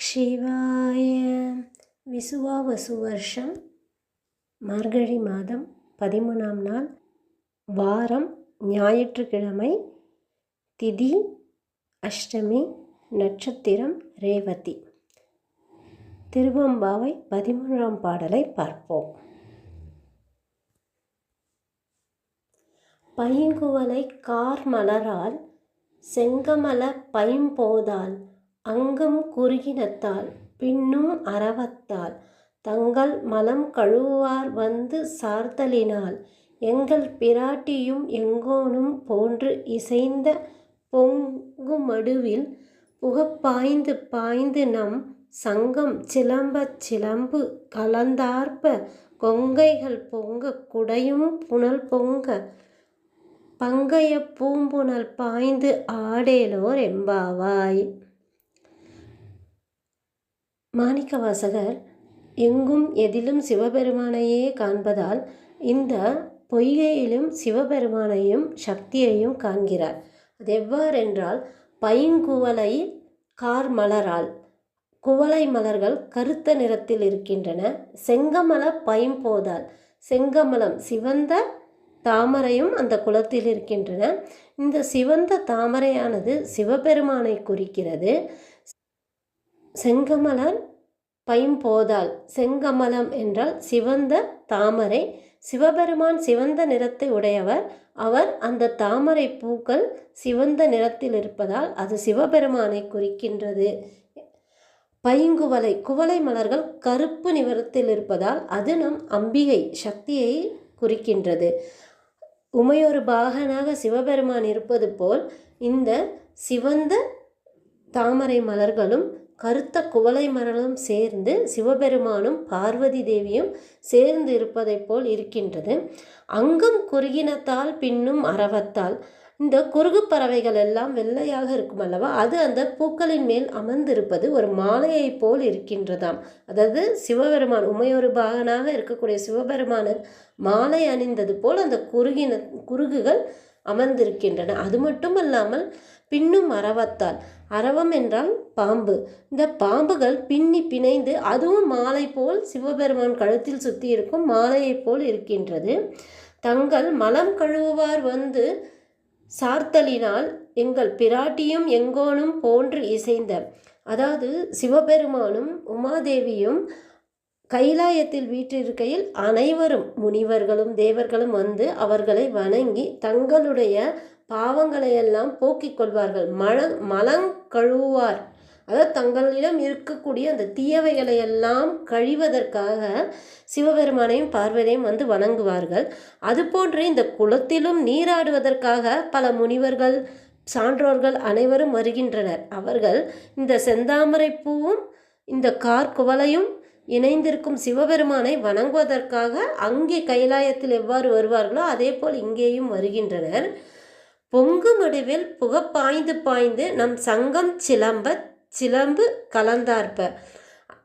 சிவாய விசுவாவசு வருஷம் மார்கழி மாதம் பதிமூணாம் நாள் வாரம் ஞாயிற்றுக்கிழமை திதி அஷ்டமி நட்சத்திரம் ரேவதி. திருவம்பாவை பதிமூன்றாம் பாடலை பார்ப்போம். பைங்குவலை கார் மலரால் செங்கமல பைம்போதால் அங்கம் குறுகினத்தால் பின்னும் அரவத்தால் தங்கள் மலம் கழுவுவார் வந்து சார்தலினால் எங்கள் பிராட்டியும் எங்கோனும் போன்று இசைந்த பொங்குமடுவில் புகப்பாய்ந்து பாய்ந்து நம் சங்கம் சிலம்பச் சிலம்பு கலந்தார்ப்ப கொங்கைகள் பொங்க குடையும் புனல் பொங்க பங்கைய பூம்புனல் பாய்ந்து ஆடேலோர் எம்பாவாய் மாணிக்கவாசகர் எங்கும் எதிலும் சிவபெருமானையே காண்பதால் இந்த பொய்கையிலும் சிவபெருமானையும் சக்தியையும் காண்கிறார். அது எவ்வாறென்றால் பைங்குவலை கார் மலரால் குவளை மலர்கள் கருத்த நிறத்தில் இருக்கின்றன செங்கமல பைம்போதால் செங்கமலம் சிவந்த தாமரையும் அந்த குளத்தில் இருக்கின்றன. இந்த சிவந்த தாமரையானது சிவபெருமானை குறிக்கிறது. செங்கமலர் பைம்போதால் செங்கமலம் என்றால் சிவந்த தாமரை. சிவபெருமான் சிவந்த நிறத்தை உடையவர். அவர் அந்த தாமரை பூக்கள் சிவந்த நிறத்தில் இருப்பதால் அது சிவபெருமானை குறிக்கின்றது. பைங்குவலை குவளை மலர்கள் கருப்பு நிறத்தில் இருப்பதால் அது நம் அம்பிகை சக்தியை குறிக்கின்றது. உமையொரு பாகனாக சிவபெருமான் இருப்பது போல் இந்த சிவந்த தாமரை மலர்களும் கருத்த குவளை மரலும் சேர்ந்து சிவபெருமானும் பார்வதி தேவியும் சேர்ந்து இருப்பதைப் போல் இருக்கின்றது. அங்கும் குறுகினத்தால் பின்னும் அரவத்தால். இந்த குறுகு பறவைகள் எல்லாம் வெள்ளையாக இருக்கும் அல்லவா? அது அந்த பூக்களின் மேல் அமர்ந்திருப்பது ஒரு மாலையை போல் இருக்கின்றதாம். அதாவது சிவபெருமான் உமையொரு பாகனாக இருக்கக்கூடிய சிவபெருமானர் மாலை அணிந்தது போல் அந்த குறுகின குறுகுகள் அமர்ந்திருக்கின்றன. அது மட்டும் அல்லாமல் பின்னும் அரவத்தால். அரவம் என்றால் பாம்பு. இந்த பாம்புகள் பின்னி பிணைந்து அதுவும் மாலை போல் சிவபெருமான் கழுத்தில் சுற்றி இருக்கும் மாலையைப் போல் இருக்கின்றது. தங்கள் மலம் கழுவுவார் வந்து சார்த்தலினால் எங்கள் பிராட்டியும் எங்கோனும் போன்று இசைந்த. அதாவது சிவபெருமானும் உமாதேவியும் கைலாயத்தில் வீற்றிருக்கையில் அனைவரும் முனிவர்களும் தேவர்களும் வந்து அவர்களை வணங்கி தங்களுடைய பாவங்களை எல்லாம் போக்கிக் கொள்வார்கள். மழ மலங் கழுவார் அதாவது தங்களிடம் இருக்கக்கூடிய அந்த தீயவைகளை எல்லாம் கழிவதற்காக சிவபெருமானையும் பார்வதியும் வந்து வணங்குவார்கள். அதுபோன்று இந்த குளத்திலும் நீராடுவதற்காக பல முனிவர்கள் சான்றோர்கள் அனைவரும் வருகின்றனர். அவர்கள் இந்த செந்தாமரை பூவும் இந்த கார்குவலையும் இணைந்திருக்கும் சிவபெருமானை வணங்குவதற்காக அங்கே கைலாயத்தில் எவ்வாறு வருவார்களோ அதே போல் இங்கேயும் வருகின்றனர். பொங்கு மடுவில் புக பாய்ந்து பாய்ந்து நம் சங்கம் சிலம்ப சிலம்பு கலந்தார்ப்ப.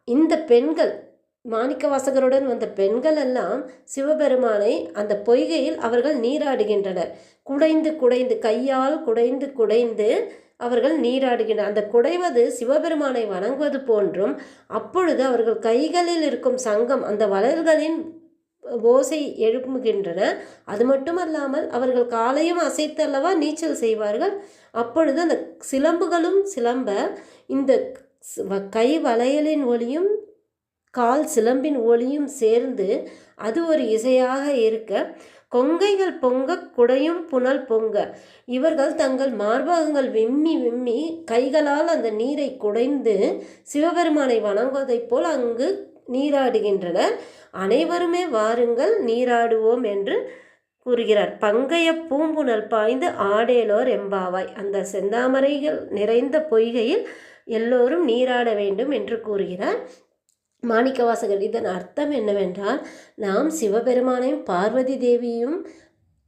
இந்த பெண்கள் மாணிக்க வாசகருடன் வந்த பெண்கள் எல்லாம் சிவபெருமானை அந்த பொய்கையில் அவர்கள் நீராடுகின்றனர். குடைந்து குடைந்து கையால் குடைந்து குடைந்து அவர்கள் நீராடுகின்றனர். அந்த குடைவது சிவபெருமானை வணங்குவது போன்றும் அப்பொழுது அவர்கள் கைகளில் இருக்கும் சங்கம் அந்த வளர்களின் ஓசை எழுப்புகின்றன. அது மட்டுமல்லாமல் அவர்கள் காலையும் அசைத்து அல்லவா நீச்சல் செய்வார்கள். அப்பொழுது அந்த சிலம்புகளும் சிலம்ப இந்த கை வளையலின் ஒளியும் கால் சிலம்பின் ஒளியும் சேர்ந்து அது ஒரு இசையாக இருக்க கொங்கைகள் பொங்க குடையும் புனல் பொங்க. இவர்கள் தங்கள் மார்பகங்கள் விம்மி விம்மி கைகளால் அந்த நீரை குடைந்து சிவபெருமானை வணங்குவதைப் போல் அங்கு நீராடுகின்றனர். அனைவருமே வாருங்கள் நீராடுவோம் என்று கூறுகிறார். பங்கைய பூம்புணல் பாய்ந்து ஆடேலோர் எம்பாவாய். அந்த செந்தாமரைகள் நிறைந்த பொய்கையில் எல்லோரும் நீராட வேண்டும் என்று கூறுகிறார். மாணிக்கவாசகர் இதன் அர்த்தம் என்னவென்றால் நாம் சிவபெருமானையும் பார்வதி தேவியும்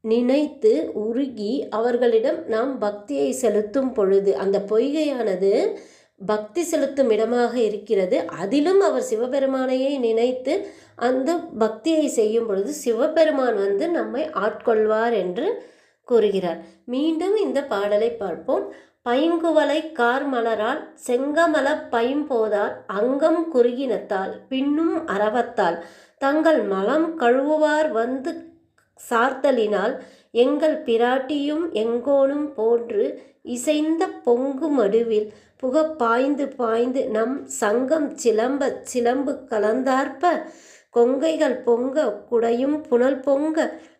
நினைத்து உருகி அவர்களிடம் நாம் பக்தியை செலுத்தும் பொழுது அந்த பொய்கையானது பக்தி செலுத்தும் இடமாக இருக்கிறது. அதிலும் அவர் சிவபெருமானையை நினைத்து அந்த பக்தியை செய்யும் பொழுது சிவபெருமான் வந்து நம்மை ஆட்கொள்வார் என்று கூறுகிறார். மீண்டும் இந்த பாடலை பார்ப்போம். பைங்குவளை கார்மலரால் செங்கமல பைம்போதால் அங்கம் குறுகினத்தால் பின்னும் அரவத்தால் தங்கள் மலம் கழுவுவார் வந்து சார்த்தலினால் எங்கள் பிராட்டியும் எங்கோனும் போன்று இசைந்த பொங்கு மடுவில் புக பாய்ந்து பாய்ந்து நம் சங்கம் சிலம்பச் சிலம்பு கலந்தார்ப்ப கொங்கைகள் பொங்க குடையும் புனல் பொங்க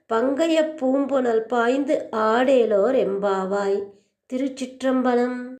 பங்கைய பூம்புனல் பாய்ந்து ஆடேலோர் எம்பாவாய். திருச்சிற்றம்பலம்